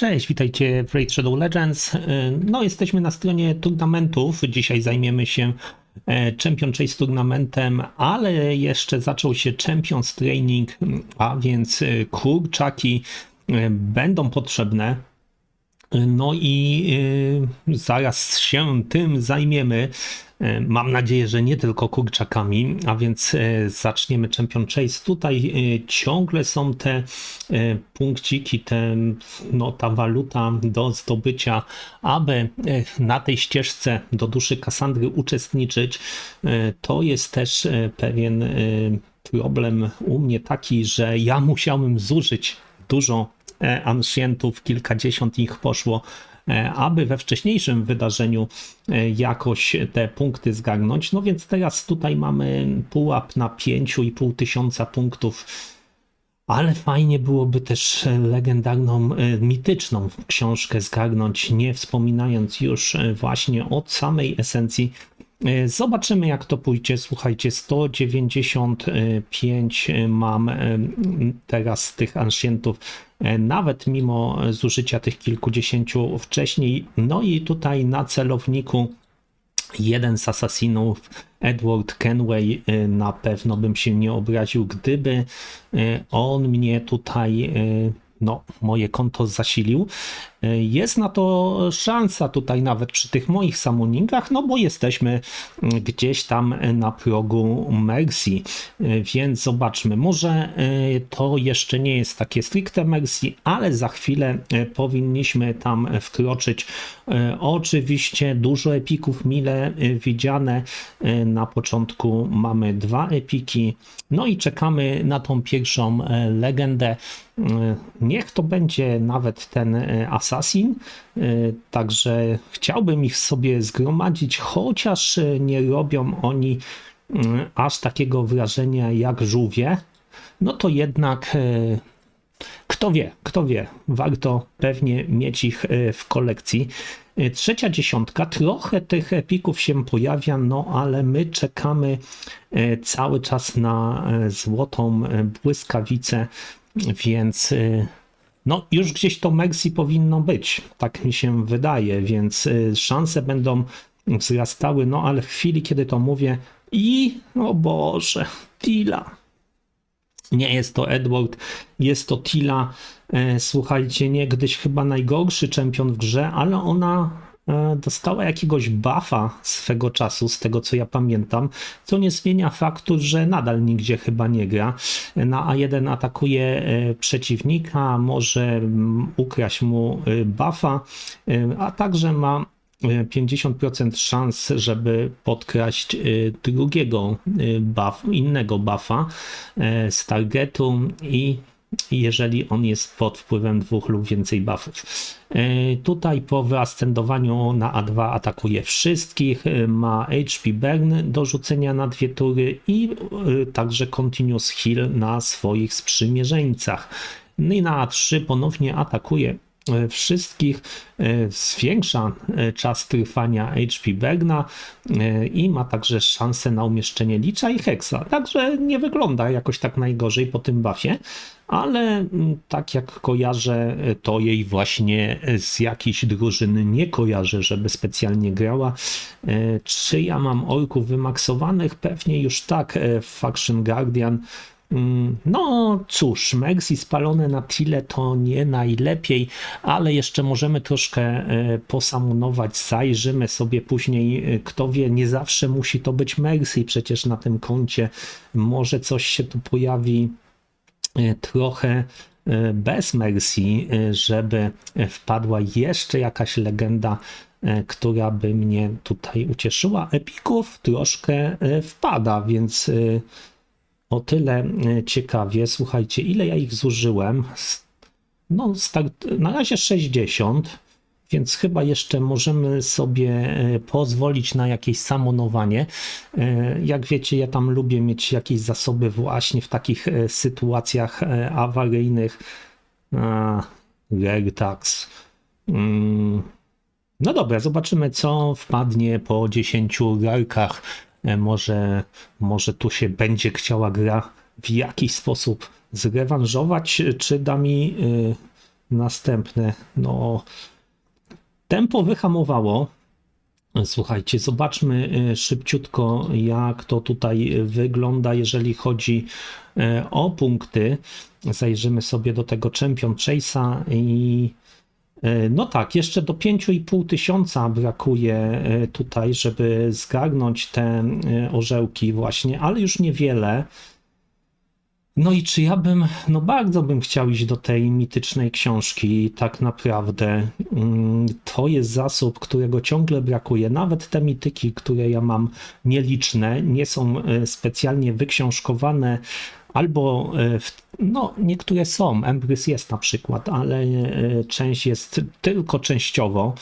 Cześć, witajcie w Raid Shadow Legends. E, No, jesteśmy na stronie turnamentów. Dzisiaj zajmiemy się e, Champion Chase turnamentem, ale jeszcze zaczął się Champions Training, a więc e, kurczaki będą potrzebne. No i zaraz się tym zajmiemy. Y, Mam nadzieję, że nie tylko kurczakami, a więc y, zaczniemy Champion Chase. Tutaj y, ciągle są te punkciki, te, no, ta waluta do zdobycia, aby na tej ścieżce do duszy Kassandry uczestniczyć. To jest też pewien problem u mnie taki, że ja musiałem zużyć dużo e, ancjentów, kilkadziesiąt ich poszło, e, aby we wcześniejszym wydarzeniu e, jakoś te punkty zgarnąć. No więc teraz tutaj mamy pułap na 5,5 tysiąca punktów. Ale fajnie byłoby też legendarną, mityczną książkę zgarnąć, nie wspominając już właśnie od samej esencji. E, Zobaczymy, jak to pójdzie. Słuchajcie, 195 mam e, teraz tych ancjentów, e, nawet mimo zużycia tych kilkudziesięciu wcześniej. No i tutaj na celowniku jeden z asasinów, Edward Kenway, na pewno bym się nie obraził, gdyby on mnie tutaj, no, moje konto zasilił. Jest na to szansa tutaj nawet przy tych moich summoningach, no bo jesteśmy gdzieś tam na progu Mercy, więc zobaczmy, może y, to jeszcze nie jest takie stricte Mercy, ale za chwilę y, powinniśmy tam wkroczyć. Y, Oczywiście dużo epików mile widziane. Na początku mamy dwa epiki, no i czekamy na tą pierwszą legendę. Niech to będzie nawet ten y, Assassin, y, także chciałbym ich sobie zgromadzić, chociaż y, nie robią oni y, aż takiego wrażenia jak żółwie, no to jednak kto wie, kto wie, warto pewnie mieć ich w kolekcji. Trzecia dziesiątka, trochę tych epików się pojawia, no ale my czekamy cały czas na złotą błyskawicę, więc no już gdzieś to Mercy powinno być, tak mi się wydaje, więc e, szanse będą wzrastały, no ale w chwili, kiedy to mówię i, o Boże, Tila. Nie jest to Edward, jest to Tila. E, Słuchajcie, niegdyś chyba najgorszy czempion w grze, ale ona dostała jakiegoś buffa swego czasu, z tego co ja pamiętam, co nie zmienia faktu, że nadal nigdzie chyba nie gra. Na A1 atakuje e, przeciwnika, może mm, ukraść mu e, buffa, e, a także ma e, 50% szans, żeby podkraść e, drugiego e, buff, innego buffa e, z targetu i jeżeli on jest pod wpływem dwóch lub więcej buffów. E, Tutaj po wyascendowaniu na A2 atakuje wszystkich, e, ma HP burn do rzucenia na dwie tury i e, także continuous heal na swoich sprzymierzeńcach. No i na A3 ponownie atakuje wszystkich, e, zwiększa e, czas trwania HP Bergna e, i ma także szansę na umieszczenie Licza i Hexa. Także nie wygląda jakoś tak najgorzej po tym buffie, ale mm, tak jak kojarzę, e, to jej właśnie z jakiejś drużyny nie kojarzę, żeby specjalnie grała. E, Czy ja mam orków wymaksowanych? Pewnie już tak e, w Faction Guardian. Mm, No cóż, Mercy spalone na tyle to nie najlepiej, ale jeszcze możemy troszkę e, posamunować, zajrzymy sobie później, e, kto wie, nie zawsze musi to być Mercy, przecież na tym koncie może coś się tu pojawi e, trochę bez Mercy, żeby wpadła jeszcze jakaś legenda, która by mnie tutaj ucieszyła. Epików troszkę wpada, więc o tyle e, ciekawie. Słuchajcie, ile ja ich zużyłem? No, start, na razie 60, więc chyba jeszcze możemy sobie e, pozwolić na jakieś samonowanie. E, Jak wiecie, ja tam lubię mieć jakieś zasoby właśnie w takich sytuacjach awaryjnych. A, Gertax. Mm. No dobra, zobaczymy, co wpadnie po 10 garkach. E, Może, może tu się będzie chciała gra w jakiś sposób zrewanżować, czy da mi y, następne. No, tempo wyhamowało. Słuchajcie, zobaczmy e, szybciutko, jak to tutaj wygląda, jeżeli chodzi e, o punkty. Zajrzymy sobie do tego Champion Chase'a i e, no tak, jeszcze do 5,5 tysiąca brakuje tutaj, żeby zgarnąć te orzełki właśnie, ale już niewiele. No i czy ja bym, no bardzo bym chciał iść do tej mitycznej książki, tak naprawdę. Mm, to jest zasób, którego ciągle brakuje. Nawet te mityki, które ja mam nieliczne, nie są e, specjalnie wyksiążkowane, albo e, no, niektóre są. Embrys jest na przykład, ale e, część jest tylko częściowo.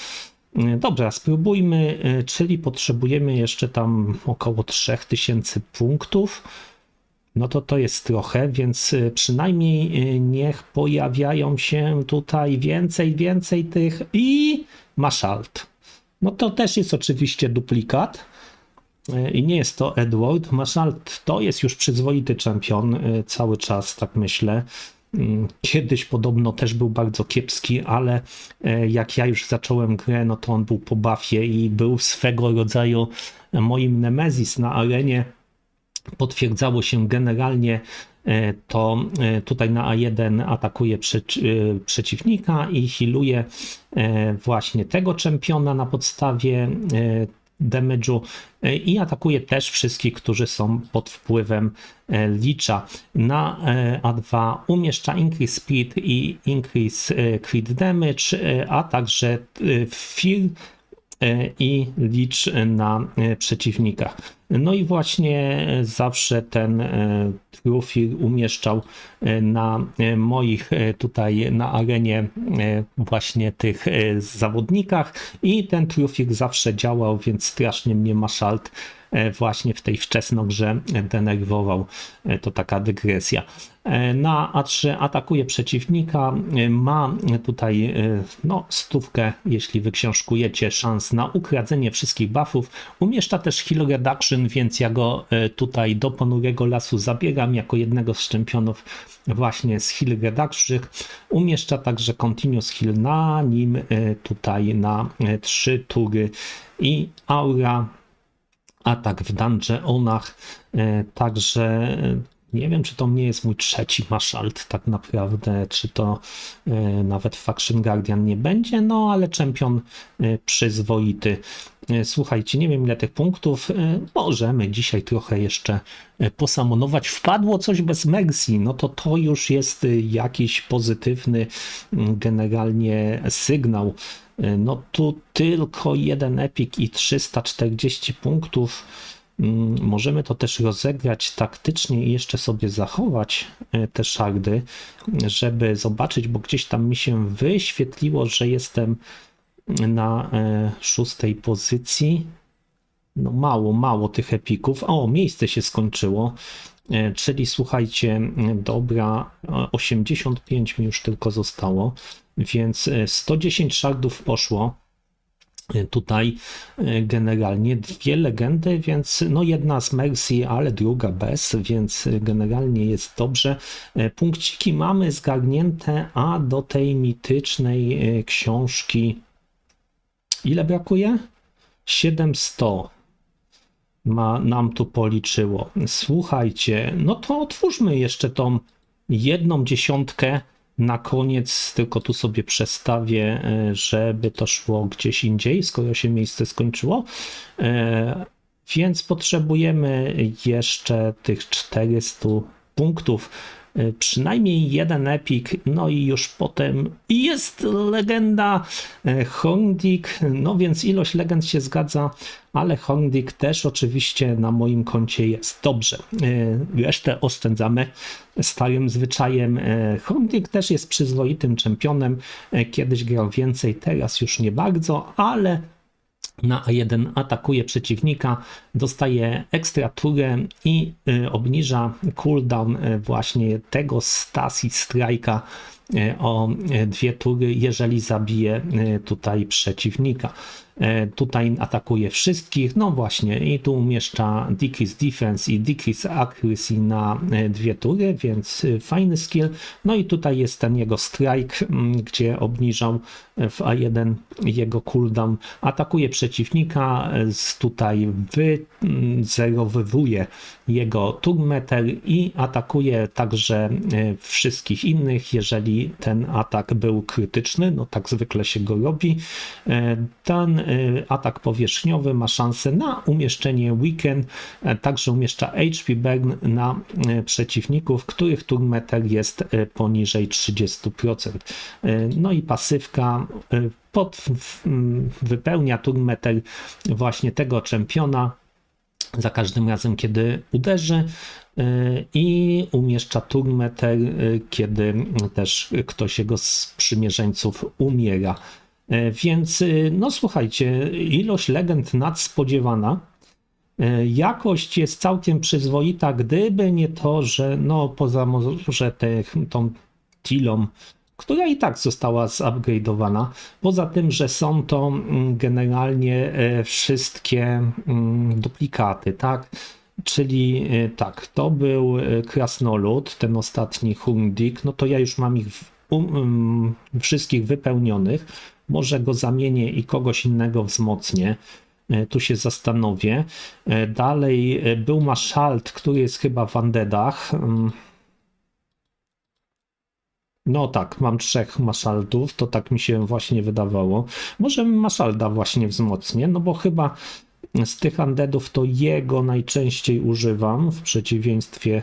Dobra, spróbujmy, czyli potrzebujemy jeszcze tam około 3000 punktów no to to jest trochę, więc przynajmniej niech pojawiają się tutaj więcej, więcej tych i Maszalt. No to też jest oczywiście duplikat i nie jest to Edward. Maszalt to jest już przyzwoity czempion cały czas, tak myślę. Mm, kiedyś podobno też był bardzo kiepski, ale jak ja już zacząłem grę, no to on był po buffie i był swego rodzaju moim Nemezis na arenie potwierdzało się generalnie e, to e, tutaj na A1 atakuje e, przeciwnika i healuje właśnie tego czempiona na podstawie damage'u i atakuje też wszystkich, którzy są pod wpływem licza. Na A2 umieszcza increase speed i increase crit damage, a także fear i licz na przeciwnikach. No i właśnie e, zawsze ten e, profil umieszczał e, na moich tutaj na arenie właśnie tych zawodnikach. I ten trufik zawsze działał, więc strasznie mnie Maszalt E, właśnie w tej wczesnogrze denerwował. E, to taka dygresja. E, na A3 atakuje przeciwnika, ma tutaj no, stówkę, jeśli wyksiążkujecie, szans na ukradzenie wszystkich buffów. Umieszcza też heal reduction, więc ja go tutaj do ponurego lasu zabieram jako jednego z czempionów właśnie z heal reduction. Umieszcza także continuous heal na nim tutaj na trzy tury i aura atak w dungeonach, e, także e, nie wiem, czy to nie jest mój trzeci maszalt tak naprawdę, czy to e, nawet Faction Guardian nie będzie, no ale czempion przyzwoity. Słuchajcie, nie wiem ile tych punktów, możemy dzisiaj trochę jeszcze posamonować. Wpadło coś bez Mercy, no to to już jest jakiś pozytywny generalnie sygnał no tu tylko jeden epik i 340 punktów. Mm, możemy to też rozegrać taktycznie i jeszcze sobie zachować e, te szardy, żeby zobaczyć, bo gdzieś tam mi się wyświetliło, że jestem na e, szóstej pozycji. No mało, mało tych epików. O, miejsce się skończyło. Czyli słuchajcie, dobra, 85 mi już tylko zostało. Więc 110 e, shardów poszło e, tutaj e, generalnie dwie legendy, więc no jedna z Mercy, ale druga bez, więc generalnie jest dobrze. Punkciki mamy zgarnięte, a do tej mitycznej książki ile brakuje? 700 ma, nam tu policzyło. Słuchajcie, no to otwórzmy jeszcze tą jedną dziesiątkę na koniec tylko tu sobie przestawię, e, żeby to szło gdzieś indziej, skoro się miejsce skończyło. E, więc potrzebujemy jeszcze tych 400 punktów przynajmniej jeden epik, no i już potem jest legenda e, Hondik, no więc ilość legend się zgadza, ale Hondik też oczywiście na moim koncie jest. Dobrze, e, resztę oszczędzamy starym zwyczajem. Hondik też jest przyzwoitym czempionem, kiedyś grał więcej, teraz już nie bardzo, ale na A1 atakuje przeciwnika, dostaje ekstra turę i y, obniża cooldown y, właśnie tego Stasi Strike'a. e, o e, dwie tury, jeżeli zabije e, tutaj przeciwnika. E, Tutaj atakuje wszystkich, no właśnie, i tu umieszcza Decrease Defense i Decrease Accuracy na e, dwie tury, więc e, fajny skill. No i tutaj jest ten jego strike, gdzie obniżał e, w A1 jego cooldown. Atakuje przeciwnika, e, tutaj wyzerowywuje jego turmeter i atakuje także e, wszystkich innych, jeżeli ten atak był krytyczny, no tak zwykle się go robi. E, Ten e, atak powierzchniowy ma szansę na umieszczenie weekend, e, także umieszcza HP burn na przeciwników, których turmeter jest poniżej 30%. E, No i pasywka pod, wypełnia turmeter właśnie tego czempiona za każdym razem, kiedy uderzy y, i umieszcza turmeter, y, kiedy też ktoś jego z przymierzeńców umiera. Y, Więc, no słuchajcie, ilość legend nadspodziewana. Jakość jest całkiem przyzwoita, gdyby nie to, że no poza może tą Tilą, która i tak została zupgrade'owana. Poza tym, że są to mm, generalnie e, wszystkie mm, duplikaty, tak? Czyli e, tak, to był e, Krasnolud, ten ostatni Hundik, no to ja już mam ich um, um, wszystkich wypełnionych. Może go zamienię i kogoś innego wzmocnię. Tu się zastanowię. Dalej był Maszalt, który jest chyba w Undeadach. No tak, mam trzech maszaldów, to tak mi się właśnie wydawało. Może maszalda właśnie wzmocnię, no bo chyba z tych undeadów to jego najczęściej używam, w przeciwieństwie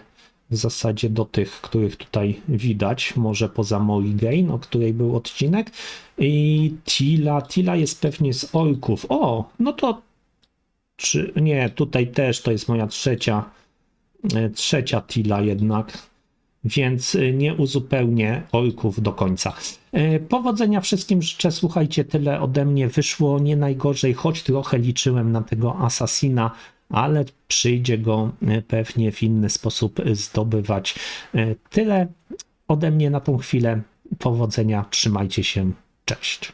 w zasadzie do tych, których tutaj widać, może poza Morrigain, o której był odcinek. I Tila, Tila jest pewnie z orków. O, no to czy nie, tutaj też to jest moja trzecia, e, trzecia Tila jednak więc y, nie uzupełnię orków do końca. E, Powodzenia wszystkim życzę. Słuchajcie, tyle ode mnie wyszło nie najgorzej, choć trochę liczyłem na tego asasina, ale przyjdzie go e, pewnie w inny sposób zdobywać. Tyle ode mnie na tą chwilę. Powodzenia, trzymajcie się. Cześć.